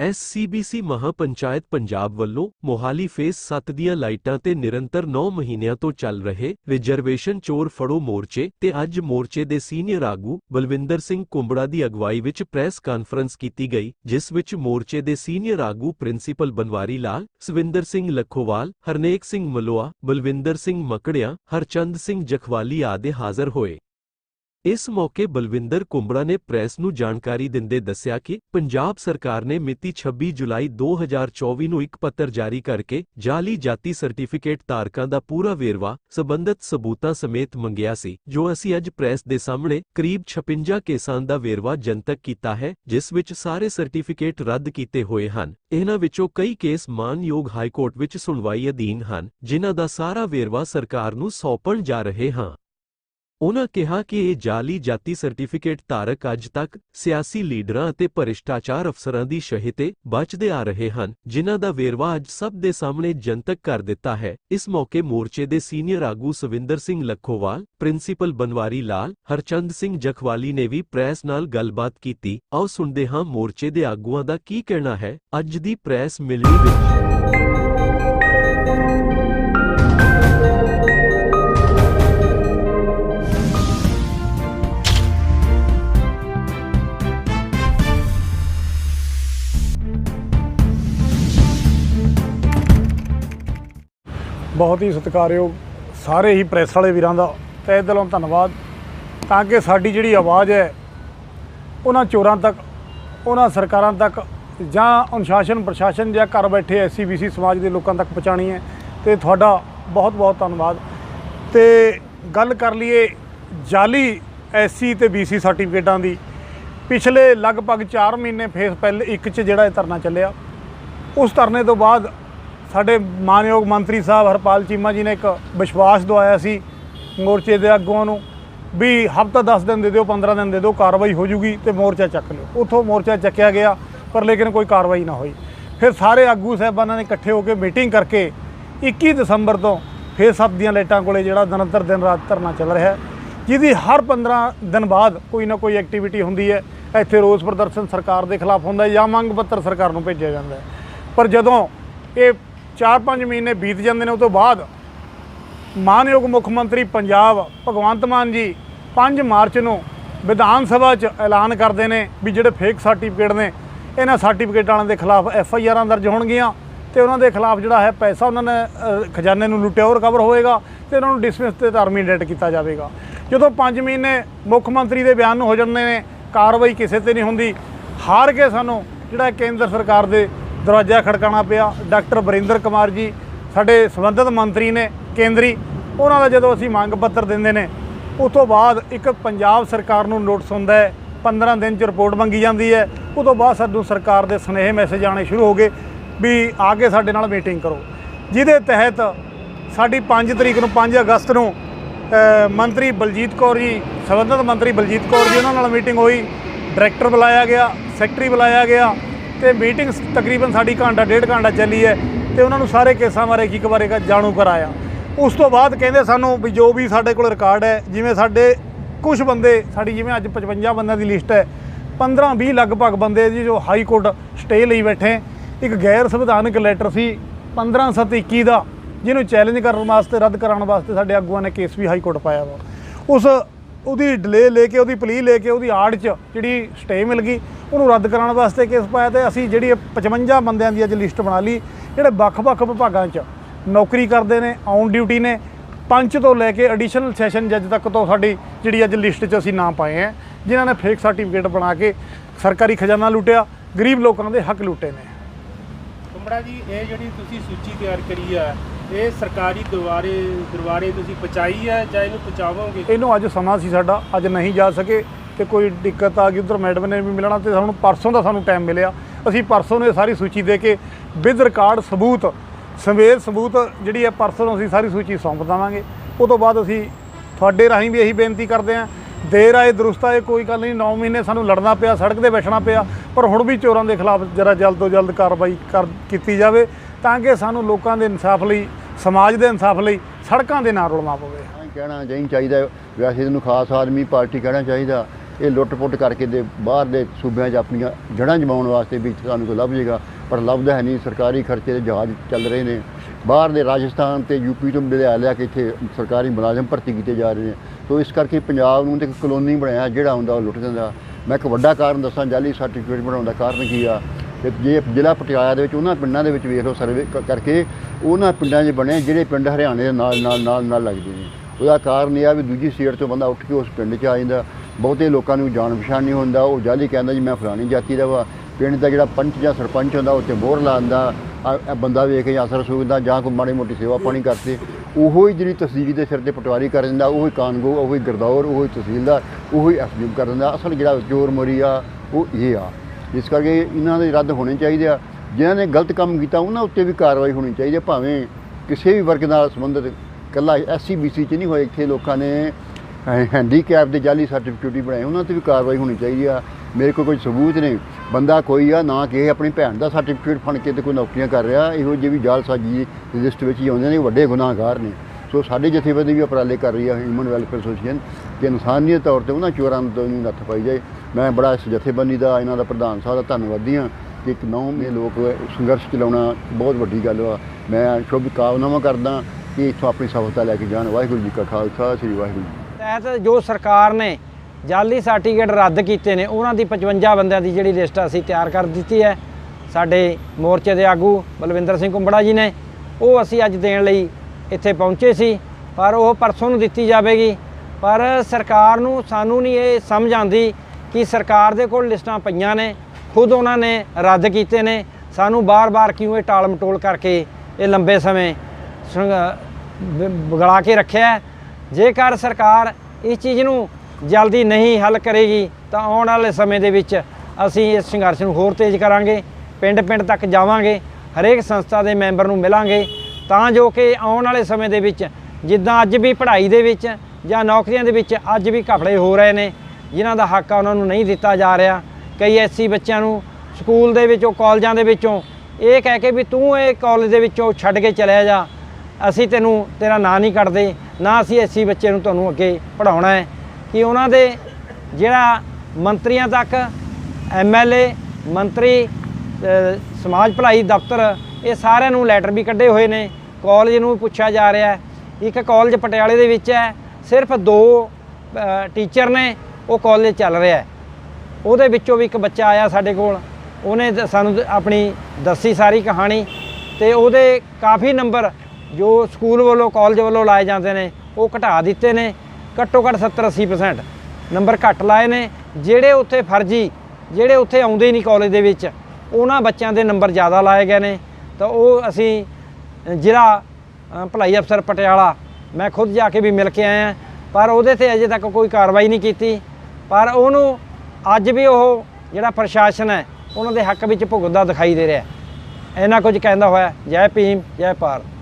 SCBC mahapanchayat Punjab ਵੱਲੋਂ Mohali face 7 ਦੀਆਂ ਲਾਈਟਾਂ ਤੇ ਨਿਰੰਤਰ 9 ਮਹੀਨਿਆਂ ਤੋਂ ਚੱਲ ਰਹੇ ਰਿਜ਼ਰਵੇਸ਼ਨ ਚੋਰ ਫੜੋ ਮੋਰਚੇ ਤੇ ਅੱਜ ਮੋਰਚੇ ਦੇ ਸੀਨੀਅਰ ਆਗੂ ਬਲਵਿੰਦਰ ਸਿੰਘ ਕੁੰਬੜਾ ਦੀ ਅਗਵਾਈ ਵਿੱਚ ਪ੍ਰੈਸ ਕਾਨਫਰੰਸ ਕੀਤੀ ਗਈ, ਜਿਸ ਵਿੱਚ ਮੋਰਚੇ ਦੇ ਸੀਨੀਅਰ ਆਗੂ ਪ੍ਰਿੰਸੀਪਲ ਬਨਵਾਰੀ ਲਾਲ, ਸਵਿੰਦਰ ਸਿੰਘ ਲੱਖੋਵਾਲ, ਹਰਨੇਕ ਸਿੰਘ ਮਲੋਆ, ਬਲਵਿੰਦਰ ਸਿੰਘ ਮਕੜਿਆ, ਹਰਚੰਦ ਸਿੰਘ ਜਖਵਾਲੀ ਆਦਿ ਹਾਜ਼ਰ ਹੋਏ। ਇਸ ਮੌਕੇ ਬਲਵਿੰਦਰ ਕੁੰਬੜਾ ਨੇ ਪ੍ਰੈਸ ਨੂੰ ਜਾਣਕਾਰੀ ਦਿੰਦੇ ਦੱਸਿਆ ਕਿ ਪੰਜਾਬ ਸਰਕਾਰ ਨੇ ਮਿਤੀ 26 ਜੁਲਾਈ 2024 ਨੂੰ ਇੱਕ ਪੱਤਰ ਜਾਰੀ ਕਰਕੇ ਜਾਲੀ ਜਾਤੀ ਸਰਟੀਫਿਕੇਟ ਧਾਰਕਾਂ ਦਾ ਪੂਰਾ ਵੇਰਵਾ ਸਬੰਧਤ ਸਬੂਤਾਂ ਸਮੇਤ ਮੰਗਿਆ ਸੀ, ਜੋ ਅਸੀਂ ਅੱਜ ਪ੍ਰੈਸ ਦੇ ਸਾਹਮਣੇ ਕਰੀਬ 56 ਕੇਸਾਂ ਦਾ ਵੇਰਵਾ ਜਨਤਕ ਕੀਤਾ ਹੈ, ਜਿਸ ਵਿੱਚ ਸਾਰੇ ਸਰਟੀਫਿਕੇਟ ਰੱਦ ਕੀਤੇ ਹੋਏ ਹਨ। ਇਹਨਾਂ ਵਿੱਚੋਂ ਕਈ ਕੇਸ ਮਾਨਯੋਗ ਹਾਈ ਕੋਰਟ ਵਿੱਚ ਸੁਣਵਾਈ ਅਧੀਨ ਹਨ, ਜਿਨ੍ਹਾਂ ਦਾ ਸਾਰਾ ਵੇਰਵਾ ਸਰਕਾਰ ਨੂੰ ਸੌਂਪਣ ਜਾ ਰਹੇ ਹਾਂ। ਉਨ੍ਹਾਂ ਕਿਹਾ ਕਿ ਇਹ ਜਾਲੀ ਜਾਤੀ ਸਰਟੀਫਿਕੇਟ ਧਾਰਕ ਅੱਜ ਤੱਕ ਸਿਆਸੀ ਲੀਡਰਾਂ ਅਤੇ ਭ੍ਰਿਸ਼ਟਾਚਾਰ ਅਫਸਰਾਂ ਦੀ ਸ਼ਹਿ ਤੇ ਬਚਦੇ ਆ ਰਹੇ ਹਨ, ਜਿਨ੍ਹਾਂ ਦਾ ਵੇਰਵਾ ਅੱਜ ਸਭ ਦੇ ਸਾਹਮਣੇ ਜਨਤਕ ਕਰ ਦਿੱਤਾ ਹੈ। ਇਸ ਮੌਕੇ ਮੋਰਚੇ ਦੇ ਸੀਨੀਅਰ ਆਗੂ ਸਵਿੰਦਰ ਸਿੰਘ ਲੱਖੋਵਾਲ, ਪ੍ਰਿੰਸੀਪਲ ਬਨਵਾਰੀ ਲਾਲ, ਹਰਚੰਦ ਸਿੰਘ ਜਖਵਾਲੀ ਨੇ ਵੀ ਪ੍ਰੈਸ ਨਾਲ ਗੱਲਬਾਤ ਕੀਤੀ। ਆਓ ਸੁਣਦੇ ਹਾਂ ਮੋਰਚੇ ਦੇ ਆਗੂਆਂ ਦਾ ਕੀ ਕਹਿਣਾ ਹੈ। ਅੱਜ ਦੀ ਪ੍ਰੈਸ ਮਿਲਣੀ ਵਿੱਚ ਬਹੁਤ ਹੀ ਸਤਿਕਾਰਯੋਗ ਸਾਰੇ ਹੀ ਪ੍ਰੈਸ ਵਾਲੇ ਵੀਰਾਂ ਦਾ ਤਹਿ ਦਿਲੋਂ ਧੰਨਵਾਦ। ਤਾਂ ਕਿ ਸਾਡੀ ਜਿਹੜੀ ਆਵਾਜ਼ ਹੈ, ਉਹਨਾਂ ਚੋਰਾਂ ਤੱਕ, ਉਹਨਾਂ ਸਰਕਾਰਾਂ ਤੱਕ ਜਾਂ ਅਨੁਸ਼ਾਸਨ, ਪ੍ਰਸ਼ਾਸਨ ਜਾਂ ਘਰ ਬੈਠੇ ਐਸਸੀਬੀਸੀ ਸਮਾਜ ਦੇ ਲੋਕਾਂ ਤੱਕ ਪਹੁੰਚਾਣੀ ਹੈ। ਤੇ ਤੁਹਾਡਾ ਬਹੁਤ ਬਹੁਤ ਧੰਨਵਾਦ। ਤੇ ਗੱਲ ਕਰ ਲਈਏ ਜਾਲੀ ਐਸਸੀ ਤੇ ਬੀਸੀ ਸਰਟੀਫਿਕੇਟਾਂ ਦੀ। ਪਿਛਲੇ ਲਗਭਗ 4 ਮਹੀਨੇ ਫੇਸ ਪਹਿਲੇ ਇੱਕ ਚ ਜਿਹੜਾ ਇਹ ਧਰਨਾ ਚੱਲਿਆ। ਉਸ ਧਰਨੇ ਤੋਂ ਬਾਅਦ ਸਾਡੇ ਮਾਨਯੋਗ ਮੰਤਰੀ ਸਾਹਿਬ ਹਰਪਾਲ ਚੀਮਾ ਜੀ ਨੇ ਇੱਕ ਵਿਸ਼ਵਾਸ ਦਵਾਇਆ ਸੀ ਮੋਰਚੇ ਦੇ ਆਗੂਆਂ ਨੂੰ ਵੀ ਹਫਤਾ 10 ਦਿਨ ਦੇ ਦਿਓ 15 ਦਿਨ ਦੇ ਦਿਓ, ਕਾਰਵਾਈ ਹੋ ਜੂਗੀ ਤੇ ਮੋਰਚਾ ਚੱਕ ਲਿਓ। ਉੱਥੋਂ ਮੋਰਚਾ ਚੱਕਿਆ ਗਿਆ, ਪਰ ਲੇਕਿਨ ਕੋਈ ਕਾਰਵਾਈ ਨਾ ਹੋਈ। ਫਿਰ ਸਾਰੇ ਆਗੂ ਸਾਹਿਬਾਨਾਂ ਨੇ ਇਕੱਠੇ ਹੋ ਕੇ ਮੀਟਿੰਗ ਕਰਕੇ 21 ਦਸੰਬਰ ਤੋਂ ਫਿਰ ਸਭ ਦੀਆਂ ਲਾਈਟਾਂ ਕੋਲੇ ਜਿਹੜਾ ਨਿਰੰਤਰ ਦਿਨ ਰਾਤ ਧਰਨਾ ਚੱਲ ਰਿਹਾ ਜਿਹਦੀ ਹਰ 15 ਦਿਨ ਬਾਅਦ ਕੋਈ ਨਾ ਕੋਈ ਐਕਟੀਵਿਟੀ ਹੁੰਦੀ ਹੈ। ਇੱਥੇ ਰੋਸ ਪ੍ਰਦਰਸ਼ਨ ਸਰਕਾਰ ਦੇ ਖਿਲਾਫ ਹੁੰਦਾ ਜਾਂ ਮੰਗ ਪੱਤਰ ਸਰਕਾਰ ਨੂੰ ਭੇਜਿਆ ਜਾਂਦਾ ਪਰ ਜਦੋਂ ਇਹ 4-5 ਮਹੀਨੇ ਬੀਤ ਜਾਂਦੇ ਨੇ ਉਸ ਤੋਂ ਬਾਅਦ ਮਾਨਯੋਗ ਮੁੱਖ ਮੰਤਰੀ ਪੰਜਾਬ ਭਗਵੰਤ ਮਾਨ ਜੀ 5 ਮਾਰਚ ਨੂੰ ਵਿਧਾਨ ਸਭਾ 'ਚ ਐਲਾਨ ਕਰਦੇ ਨੇ ਵੀ ਜਿਹੜੇ ਫੇਕ ਸਰਟੀਫਿਕੇਟ ਨੇ, ਇਹਨਾਂ ਸਰਟੀਫਿਕੇਟ ਵਾਲਿਆਂ ਦੇ ਖਿਲਾਫ ਐਫ ਆਈ ਆਰਾਂ ਦਰਜ ਹੋਣਗੀਆਂ ਤੇ ਉਹਨਾਂ ਦੇ ਖਿਲਾਫ ਜਿਹੜਾ ਹੈ ਪੈਸਾ ਉਹਨਾਂ ਨੇ ਖਜ਼ਾਨੇ ਨੂੰ ਲੁੱਟਿਆ ਉਹ ਰਿਕਵਰ ਹੋਏਗਾ ਤੇ ਉਹਨਾਂ ਨੂੰ ਡਿਸਮਿਸ ਤੇ ਟਰਮੀਨੇਟ ਕੀਤਾ ਜਾਵੇਗਾ। ਜਦੋਂ 5 ਮਹੀਨੇ ਮੁੱਖ ਮੰਤਰੀ ਦੇ ਬਿਆਨ ਨੂੰ ਹੋ ਜਾਂਦੇ ਨੇ, ਕਾਰਵਾਈ ਕਿਸੇ ਤੇ ਨਹੀਂ ਹੁੰਦੀ, ਹਾਰ ਕੇ ਸਾਨੂੰ ਜਿਹੜਾ ਕੇਂਦਰ ਸਰਕਾਰ ਦੇ ਦਰਵਾਜ਼ਾ ਖੜਕਾਉਣਾ ਪਿਆ। ਡਾਕਟਰ ਬਰਿੰਦਰ ਕੁਮਾਰ ਜੀ, ਸਾਡੇ ਸੰਬੰਧਿਤ ਮੰਤਰੀ ਨੇ, ਕੇਂਦਰੀ, ਉਹਨਾਂ ਦਾ ਜਦੋਂ ਅਸੀਂ ਮੰਗ ਪੱਤਰ ਦਿੰਦੇ ਨੇ, ਉਸ ਤੋਂ ਬਾਅਦ ਇੱਕ ਪੰਜਾਬ ਸਰਕਾਰ ਨੂੰ ਨੋਟਿਸ ਹੁੰਦਾ ਹੈ 15 ਦਿਨ ਚ ਰਿਪੋਰਟ ਮੰਗੀ ਜਾਂਦੀ ਹੈ। ਉਸ ਤੋਂ ਬਾਅਦ ਸਾਨੂੰ ਸਰਕਾਰ ਦੇ ਸੁਨੇਹੇ ਮੈਸੇਜ ਆਣੇ ਸ਼ੁਰੂ ਹੋ ਗਏ ਵੀ ਆ ਕੇ ਸਾਡੇ ਨਾਲ ਮੀਟਿੰਗ ਕਰੋ। ਜਿਹਦੇ ਤਹਿਤ ਸਾਡੀ 5 ਤਰੀਕ ਨੂੰ 5 ਅਗਸਤ ਨੂੰ ਮੰਤਰੀ ਬਲਜੀਤ ਕੌਰ ਜੀ, ਸੰਬੰਧਿਤ ਮੰਤਰੀ ਬਲਜੀਤ ਕੌਰ ਜੀ, ਉਹਨਾਂ ਨਾਲ ਮੀਟਿੰਗ ਹੋਈ। ਡਾਇਰੈਕਟਰ ਬੁਲਾਇਆ ਗਿਆ, ਸੈਕਟਰੀ ਬੁਲਾਇਆ ਗਿਆ। ਤੇ ਮੀਟਿੰਗ ਤਕਰੀਬਨ ਸਾਡੀ ਘੰਟਾ, ਡੇਢ ਘੰਟਾ ਚੱਲੀ ਹੈ ਤੇ ਉਹਨਾਂ ਨੂੰ ਸਾਰੇ ਕੇਸਾਂ ਬਾਰੇ ਕੀ ਬਾਰੇ ਜਾਣੂ ਕਰਾਇਆ। ਉਸ ਤੋਂ ਬਾਅਦ ਕਹਿੰਦੇ ਸਾਨੂੰ ਵੀ ਜੋ ਵੀ ਸਾਡੇ ਕੋਲ ਰਿਕਾਰਡ ਹੈ, ਜਿਵੇਂ ਸਾਡੇ ਕੁਝ ਬੰਦੇ, ਸਾਡੀ ਜਿਵੇਂ ਅੱਜ 55 ਬੰਦਿਆਂ ਦੀ ਲਿਸਟ ਹੈ 15 20 ਲਗਭਗ ਬੰਦੇ ਜੀ ਜੋ ਹਾਈ ਕੋਰਟ ਸਟੇ ਲਈ ਬੈਠੇ ਇੱਕ ਗੈਰ ਸੰਵਿਧਾਨਕ ਲੈਟਰ ਸੀ 15 ਸੱਤ 21 ਦਾ, ਜਿਹਨੂੰ ਚੈਲੰਜ ਕਰਨ ਵਾਸਤੇ, ਰੱਦ ਕਰਾਉਣ ਵਾਸਤੇ ਸਾਡੇ ਆਗੂਆਂ ਨੇ ਕੇਸ ਵੀ ਹਾਈ ਕੋਰਟ ਪਾਇਆ ਵਾ। ਉਸ ਉਹਦੀ ਡਿਲੇ ਲੈ ਕੇ, ਉਹਦੀ ਪਲੀ ਲੈ ਕੇ, ਉਹਦੀ ਆੜ 'ਚ ਜਿਹੜੀ ਸਟੇ ਮਿਲ ਗਈ। ਉਹਨੂੰ ਰੱਦ ਕਰਾਉਣ ਵਾਸਤੇ ਕੇਸ ਪਾਇਆ ਤੇ ਅਸੀਂ ਜਿਹੜੀ ਇਹ 55 ਬੰਦਿਆਂ ਦੀ ਅੱਜ ਲਿਸਟ ਬਣਾ ਲਈ ਜਿਹੜੇ ਵੱਖ-ਵੱਖ ਵਿਭਾਗਾਂ 'ਚ ਨੌਕਰੀ ਕਰਦੇ ਨੇ ਔਨ ਡਿਊਟੀ ਨੇ ਪੰਚ ਤੋਂ ਲੈ ਕੇ ਐਡੀਸ਼ਨਲ ਸੈਸ਼ਨ ਜੱਜ ਤੱਕ ਤੋਂ ਸਾਡੀ ਜਿਹੜੀ ਅੱਜ ਲਿਸਟ 'ਚ ਅਸੀਂ ਨਾਂ ਪਾਏ ਆ ਜਿਨ੍ਹਾਂ ਨੇ ਫੇਕ ਸਰਟੀਫਿਕੇਟ ਬਣਾ ਕੇ ਸਰਕਾਰੀ ਖਜ਼ਾਨਾ ਲੁੱਟਿਆ ਗਰੀਬ ਲੋਕਾਂ ਦੇ ਹੱਕ ਲੁੱਟੇ ਨੇ। ਕੁੰਬੜਾ ਜੀ ਇਹ ਜਿਹੜੀ ਤੁਸੀਂ ਸੂਚੀ ਤਿਆਰ ਕਰੀ ਆ ਇਹ ਸਰਕਾਰੀ ਦਰਬਾਰੇ ਦਰਬਾਰੇ ਤੁਸੀਂ ਪਹੁੰਚਾਈ ਹੈ ਜਾਂ ਇਹਨੂੰ ਪਹੁੰਚਾਵੋਗੇ? ਇਹਨੂੰ ਅੱਜ ਸਮਾਂ ਸੀ ਸਾਡਾ ਅੱਜ ਨਹੀਂ ਜਾ ਸਕੇ। ਤੇ ਕੋਈ ਦਿੱਕਤ ਆ ਗਈ, ਉਧਰ ਮੈਡਮ ਨੇ ਵੀ ਮਿਲਣਾ ਤੇ ਸਾਨੂੰ ਪਰਸੋਂ ਦਾ ਸਾਨੂੰ ਟਾਈਮ ਮਿਲਿਆ। ਅਸੀਂ ਪਰਸੋਂ ਨੂੰ ਇਹ ਸਾਰੀ ਸੂਚੀ ਦੇ ਕੇ ਵਿਦ ਰਿਕਾਰਡ ਸਬੂਤ, ਸੰਵੇਦ ਸਬੂਤ ਜਿਹੜੀ ਹੈ ਪਰਸੋਂ ਨੂੰ ਅਸੀਂ ਸਾਰੀ ਸੂਚੀ ਸੌਂਪ ਦੇਵਾਂਗੇ। ਉਹ ਤੋਂ ਬਾਅਦ ਅਸੀਂ ਤੁਹਾਡੇ ਰਾਹੀਂ ਵੀ ਇਹੀ ਬੇਨਤੀ ਕਰਦੇ ਹਾਂ, ਦੇਰ ਆਏ, ਦਰੁਸਤ ਆਏ, ਕੋਈ ਗੱਲ ਨਹੀਂ 9 ਮਹੀਨੇ ਸਾਨੂੰ ਲੜਨਾ ਪਿਆ, ਸੜਕ ਤੇ ਬੈਠਣਾ ਪਿਆ, ਪਰ ਹੁਣ ਵੀ ਚੋਰਾਂ ਦੇ ਖਿਲਾਫ ਜਰਾ ਜਲਦ ਤੋਂ ਜਲਦ ਕਾਰਵਾਈ ਕਰ, ਕੀਤੀ ਜਾਵੇ ਤਾਂ ਕਿ ਸਾਨੂੰ ਲੋਕਾਂ ਦੇ ਇਨਸਾਫ ਲਈ, ਸਮਾਜ ਦੇ ਇਨਸਾਫ ਲਈ ਸੜਕਾਂ ਦੇ ਨਾਲ ਰੁਲਣਾ ਪਵੇ। ਕਹਿਣਾ ਚਾਹੀਦਾ ਵੈਸੇ ਇਹਨੂੰ ਖਾਸ ਆਦਮੀ ਪਾਰਟੀ ਕਹਿਣਾ ਚਾਹੀਦਾ। ਇਹ ਲੁੱਟ-ਪੁੱਟ ਕਰਕੇ ਦੇ ਬਾਹਰ ਦੇ ਸੂਬਿਆਂ 'ਚ ਆਪਣੀਆਂ ਜੜ੍ਹਾਂ ਜਮਾਉਣ ਵਾਸਤੇ ਵੀ ਸਾਨੂੰ ਕੋਈ ਲੱਭ ਜਾਏਗਾ ਪਰ ਲੱਭਦਾ ਹੈ ਨਹੀਂ, ਸਰਕਾਰੀ ਖਰਚੇ ਦੇ ਜਹਾਜ਼ ਚੱਲ ਰਹੇ ਨੇ। ਬਾਹਰ ਦੇ ਰਾਜਸਥਾਨ ਤੇ ਯੂਪੀ ਤੋਂ ਲਿਆ ਲਿਆ ਕਿ ਇੱਥੇ ਸਰਕਾਰੀ ਮੁਲਾਜ਼ਮ ਭਰਤੀ ਕੀਤੇ ਜਾ ਰਹੇ ਨੇ। ਸੋ ਇਸ ਕਰਕੇ ਪੰਜਾਬ ਨੂੰ ਤੇ ਇੱਕ ਕਲੋਨੀ ਬਣਾਇਆ, ਜਿਹੜਾ ਹੁੰਦਾ ਉਹ ਲੁੱਟ ਜਾਂਦਾ। ਮੈਂ ਇੱਕ ਵੱਡਾ ਕਾਰਨ ਦੱਸਾਂ ਜਾਲੀ ਸਰਟੀਫਿਕੇਟ ਬਣਾਉਣ ਦਾ ਕਾਰਨ ਕੀ ਆ? ਕਿ ਜੇ ਜ਼ਿਲ੍ਹਾ ਪਟਿਆਲਾ ਦੇ ਵਿੱਚ, ਉਹਨਾਂ ਪਿੰਡਾਂ ਦੇ ਵਿੱਚ ਵੇਖ ਲਓ ਸਰਵੇ ਕ- ਕਰਕੇ, ਉਹਨਾਂ ਪਿੰਡਾਂ 'ਚ ਬਣੇ ਜਿਹੜੇ ਪਿੰਡ ਹਰਿਆਣੇ ਦੇ ਨਾਲ ਨਾਲ ਨਾਲ ਨਾਲ ਲੱਗਦੇ ਨੇ। ਉਹਦਾ ਕਾਰਨ ਇਹ ਆ ਵੀ ਦੂਜੀ ਸਟੇਟ ਤੋਂ ਬੰਦਾ ਉੱਠ ਕੇ ਉਸ ਪਿੰਡ 'ਚ ਆ ਜਾਂਦਾ। ਬਹੁਤੇ ਲੋਕਾਂ ਨੂੰ ਜਾਣ ਪਛਾਣ ਨਹੀਂ ਹੁੰਦਾ। ਉਹ ਜਾਲੀ ਕਹਿੰਦਾ ਜੀ, ਮੈਂ ਫਲਾਣੀ ਜਾਤੀ ਦਾ ਵਾ। ਪਿੰਡ ਦਾ ਜਿਹੜਾ ਪੰਚ ਜਾਂ ਸਰਪੰਚ ਹੁੰਦਾ ਉੱਤੇ ਮੋਹਰ ਲਾਉਂਦਾ ਇਹ ਬੰਦਾ ਵੇਖ ਕੇ ਅਸਰ ਸੂਝਦਾ ਜਾਂ ਕੋਈ ਮਾੜੀ ਮੋਟੀ ਸੇਵਾ ਪਾਣੀ ਕਰਦੇ। ਉਹੋ ਹੀ ਜਿਹੜੀ ਤਸਦੀਕ ਦੇ ਸਿਰ ਤੇ ਪਟਵਾਰੀ ਕਰ ਦਿੰਦਾ, ਉਹੀ ਕਾਨੂੰਗੋ, ਉਹੀ ਗਰਦੌਰ ਹੀ ਤਹਿਸੀਲਦਾਰ, ਉਹੀ ਐਸਡੀਐਮ ਕਰ ਦਿੰਦਾ। ਅਸਲ ਜਿਹੜਾ ਚੋਰ ਮੋਰੀ ਆ, ਉਹ ਇਹ ਆ। ਇਸ ਕਰਕੇ ਇਹਨਾਂ ਦੇ ਰੱਦ ਹੋਣੇ ਚਾਹੀਦੇ ਆ। ਜਿਨ੍ਹਾਂ ਨੇ ਗਲਤ ਕੰਮ ਕੀਤਾ, ਉਹਨਾਂ ਉੱਤੇ ਵੀ ਕਾਰਵਾਈ ਹੋਣੀ ਚਾਹੀਦੀ ਭਾਵੇਂ ਕਿਸੇ ਵੀ ਵਰਗ ਨਾਲ ਸੰਬੰਧਿਤ ਕੱਲਾ ਐਸਸੀ ਬੀਸੀ ਚ ਨਹੀਂ ਹੋਏ, ਇੱਥੇ ਲੋਕਾਂ ਨੇ ਹੈਂਡੀਕੈਪ ਦੇ ਜਾਲੀ ਸਰਟੀਫਿਕੇਟ ਵੀ ਬਣਾਏ, ਉਹਨਾਂ ਤੇ ਵੀ ਕਾਰਵਾਈ ਹੋਣੀ ਚਾਹੀਦੀ ਆ। ਮੇਰੇ ਕੋਲ ਕੋਈ ਸਬੂਤ ਨਹੀਂ। ਬੰਦਾ ਕੋਈ ਆ, ਨਾ ਕਿ ਆਪਣੀ ਭੈਣ ਦਾ ਸਰਟੀਫਿਕੇਟ ਫੜ ਕੇ ਤੇ ਕੋਈ ਨੌਕਰੀਆਂ ਕਰ ਰਿਹਾ, ਇਹੋ ਜਿਹੀ ਵੀ ਜਾਲਸਾਜੀ ਦੀ ਲਿਸਟ ਵਿੱਚ ਹੀ ਆਉਂਦੇ ਨੇ ਇਹ ਵੱਡੇ ਗੁਨਾਹਗਾਰ ਨੇ। ਸੋ ਸਾਡੇ ਜਥੇਬੰਦੀ ਵੀ ਉਪਰਾਲੇ ਕਰ ਰਹੀ ਹੈ ਹਿਊਮਨ ਵੈਲਫੇਅਰ ਐਸੋਸੀਏਸ਼ਨ ਕਿ ਇਨਸਾਨੀਅਤ ਤੌਰ ਤੇ ਉਹਨਾਂ ਚੋਰਾਂ ਤੋਂ ਨਹੀਂ ਨੱਥ ਪਾਈ ਜਾਏ। ਮੈਂ ਬੜਾ ਇਸ ਜਥੇਬੰਦੀ ਦਾ, ਇਹਨਾਂ ਦਾ ਪ੍ਰਧਾਨ ਸਾਹਿਬ ਦਾ ਧੰਨਵਾਦੀ ਹਾਂ ਕਿ ਇੱਕ ਨੌਂ ਮੇ ਲੋਕ ਸੰਘਰਸ਼ ਚਲਾਉਣਾ ਬਹੁਤ ਵੱਡੀ ਗੱਲ ਆ। ਮੈਂ ਸ਼ੁਭ ਕਾਮਨਾਵਾਂ ਕਰਦਾ ਕਿ ਇੱਥੋਂ ਆਪਣੀ ਸਫਲਤਾ ਲੈ ਕੇ ਜਾਣ। ਵਾਹਿਗੁਰੂ ਜੀ ਕਾ ਖਾਲਸਾ, ਸ੍ਰੀ ਵਾਹਿਗੁਰੂ ਜੀ ਤਹਿਤ ਜੋ ਸਰਕਾਰ ਨੇ ਜਾਲੀ ਸਰਟੀਫਿਕੇਟ ਰੱਦ ਕੀਤੇ ਨੇ, ਉਹਨਾਂ ਦੀ 55 ਬੰਦਿਆਂ ਦੀ ਜਿਹੜੀ ਲਿਸਟ ਅਸੀਂ ਤਿਆਰ ਕਰ ਦਿੱਤੀ ਹੈ। ਸਾਡੇ ਮੋਰਚੇ ਦੇ ਆਗੂ ਬਲਵਿੰਦਰ ਸਿੰਘ ਕੁੰਬੜਾ ਜੀ ਨੇ, ਉਹ ਅਸੀਂ ਅੱਜ ਦੇਣ ਲਈ ਇੱਥੇ ਪਹੁੰਚੇ ਸੀ, ਪਰ ਉਹ ਪਰਸੋਂ ਨੂੰ ਦਿੱਤੀ ਜਾਵੇਗੀ। ਪਰ ਸਰਕਾਰ ਨੂੰ ਸਾਨੂੰ ਨਹੀਂ ਇਹ ਸਮਝ ਆਉਂਦੀ ਕਿ ਸਰਕਾਰ ਦੇ ਕੋਲ ਲਿਸਟਾਂ ਪਈਆਂ ਨੇ, ਖੁਦ ਉਹਨਾਂ ਨੇ ਰੱਦ ਕੀਤੇ ਨੇ। ਸਾਨੂੰ ਬਾਰ-ਬਾਰ ਕਿਉਂ ਇਹ ਟਾਲ ਮਟੋਲ ਕਰਕੇ ਇਹ ਲੰਬੇ ਸਮੇਂ ਸੰਘ- ਬਗਲਾ ਕੇ ਰੱਖਿਆ ਜੇਕਰ ਸਰਕਾਰ ਇਸ ਚੀਜ਼ ਨੂੰ ਜਲਦੀ ਨਹੀਂ ਹੱਲ ਕਰੇਗੀ, ਤਾਂ ਆਉਣ ਵਾਲੇ ਸਮੇਂ ਦੇ ਵਿੱਚ ਅਸੀਂ ਇਸ ਸੰਘਰਸ਼ ਨੂੰ ਹੋਰ ਤੇਜ਼ ਕਰਾਂਗੇ, ਪਿੰਡ-ਪਿੰਡ ਤੱਕ ਜਾਵਾਂਗੇ, ਹਰੇਕ ਸੰਸਥਾ ਦੇ ਮੈਂਬਰ ਨੂੰ ਮਿਲਾਂਗੇ, ਤਾਂ ਜੋ ਕਿ ਆਉਣ ਵਾਲੇ ਸਮੇਂ ਦੇ ਵਿੱਚ ਜਿੱਦਾਂ ਅੱਜ ਵੀ ਪੜ੍ਹਾਈ ਦੇ ਵਿੱਚ ਜਾਂ ਨੌਕਰੀਆਂ ਦੇ ਵਿੱਚ ਅੱਜ ਵੀ ਘਪਲੇ ਹੋ ਰਹੇ ਨੇ, ਜਿਨ੍ਹਾਂ ਦਾ ਹੱਕ ਆ ਉਹਨਾਂ ਨੂੰ ਨਹੀਂ ਦਿੱਤਾ ਜਾ ਰਿਹਾ। ਕਈ ਐਸੀ ਬੱਚਿਆਂ ਨੂੰ ਸਕੂਲ ਦੇ ਵਿੱਚੋਂ, ਕਾਲਜਾਂ ਦੇ ਵਿੱਚੋਂ ਇਹ ਕਹਿ ਕੇ ਵੀ ਤੂੰ ਇਹ ਕਾਲਜ ਦੇ ਵਿੱਚੋਂ ਛੱਡ ਕੇ ਚਲਿਆ ਜਾ। ਅਸੀਂ ਤੈਨੂੰ ਤੇਰਾ ਨਾਂ ਨਹੀਂ ਕੱਢਦੇ, ਨਾ ਅਸੀਂ ਐਸੀ ਬੱਚੇ ਨੂੰ ਤੁਹਾਨੂੰ ਅੱਗੇ ਪੜਾਉਣਾ ਹੈ। ਕਿ ਉਹਨਾਂ ਦੇ ਜਿਹੜਾ ਮੰਤਰੀਆਂ ਤੱਕ ਐਮਐਲਏ ਮੰਤਰੀ ਸਮਾਜ ਭਲਾਈ ਦਫ਼ਤਰ, ਇਹ ਸਾਰਿਆਂ ਨੂੰ ਲੈਟਰ ਵੀ ਕੱਢੇ ਹੋਏ ਨੇ। ਕਾਲਜ ਨੂੰ ਵੀ ਪੁੱਛਿਆ ਜਾ ਰਿਹਾ ਇੱਕ ਕਾਲਜ ਪਟਿਆਲੇ ਦੇ ਵਿੱਚ ਹੈ, ਸਿਰਫ ਦੋ ਟੀਚਰ ਨੇ, ਉਹ ਕਾਲਜ ਚੱਲ ਰਿਹਾ ਉਹਦੇ ਵਿੱਚੋਂ ਵੀ ਇੱਕ ਬੱਚਾ ਆਇਆ ਸਾਡੇ ਕੋਲ, ਉਹਨੇ ਸਾਨੂੰ ਆਪਣੀ ਦੱਸੀ ਸਾਰੀ ਕਹਾਣੀ ਤੇ ਉਹਦੇ ਕਾਫੀ ਨੰਬਰ ਜੋ ਸਕੂਲ ਵੱਲੋਂ ਕਾਲਜ ਵੱਲੋਂ ਲਾਏ ਜਾਂਦੇ ਨੇ, ਉਹ ਘਟਾ ਦਿੱਤੇ ਨੇ। ਘੱਟੋ ਘੱਟ 70 80% ਨੰਬਰ ਘੱਟ ਲਾਏ ਨੇ। ਜਿਹੜੇ ਉੱਥੇ ਫਰਜ਼ੀ, ਜਿਹੜੇ ਉੱਥੇ ਆਉਂਦੇ ਹੀ ਨਹੀਂ ਕਾਲਜ ਦੇ ਵਿੱਚ, ਉਹਨਾਂ ਬੱਚਿਆਂ ਦੇ ਨੰਬਰ ਜ਼ਿਆਦਾ ਲਾਏ ਗਏ ਨੇ। ਤਾਂ ਉਹ ਅਸੀਂ ਜ਼ਿਲ੍ਹਾ ਭਲਾਈ ਅਫਸਰ ਪਟਿਆਲਾ, ਮੈਂ ਖੁਦ ਜਾ ਕੇ ਵੀ ਮਿਲ ਕੇ ਆਇਆ। ਪਰ ਉਹਦੇ ਤੇ ਅਜੇ ਤੱਕ ਕੋਈ ਕਾਰਵਾਈ ਨਹੀਂ ਕੀਤੀ। ਪਰ ਉਹਨੂੰ ਅੱਜ ਵੀ ਉਹ ਜਿਹੜਾ ਪ੍ਰਸ਼ਾਸਨ ਹੈ, ਉਹਨਾਂ ਦੇ ਹੱਕ ਵਿੱਚ ਭੁਗਤਦਾ ਦਿਖਾਈ ਦੇ ਰਿਹਾ। ਹੈ ਇੰਨਾ ਕੁਝ ਕਹਿੰਦਾ ਹੋਇਆ, ਜੈ ਭੀਮ, ਜੈ ਭਾਰਤ।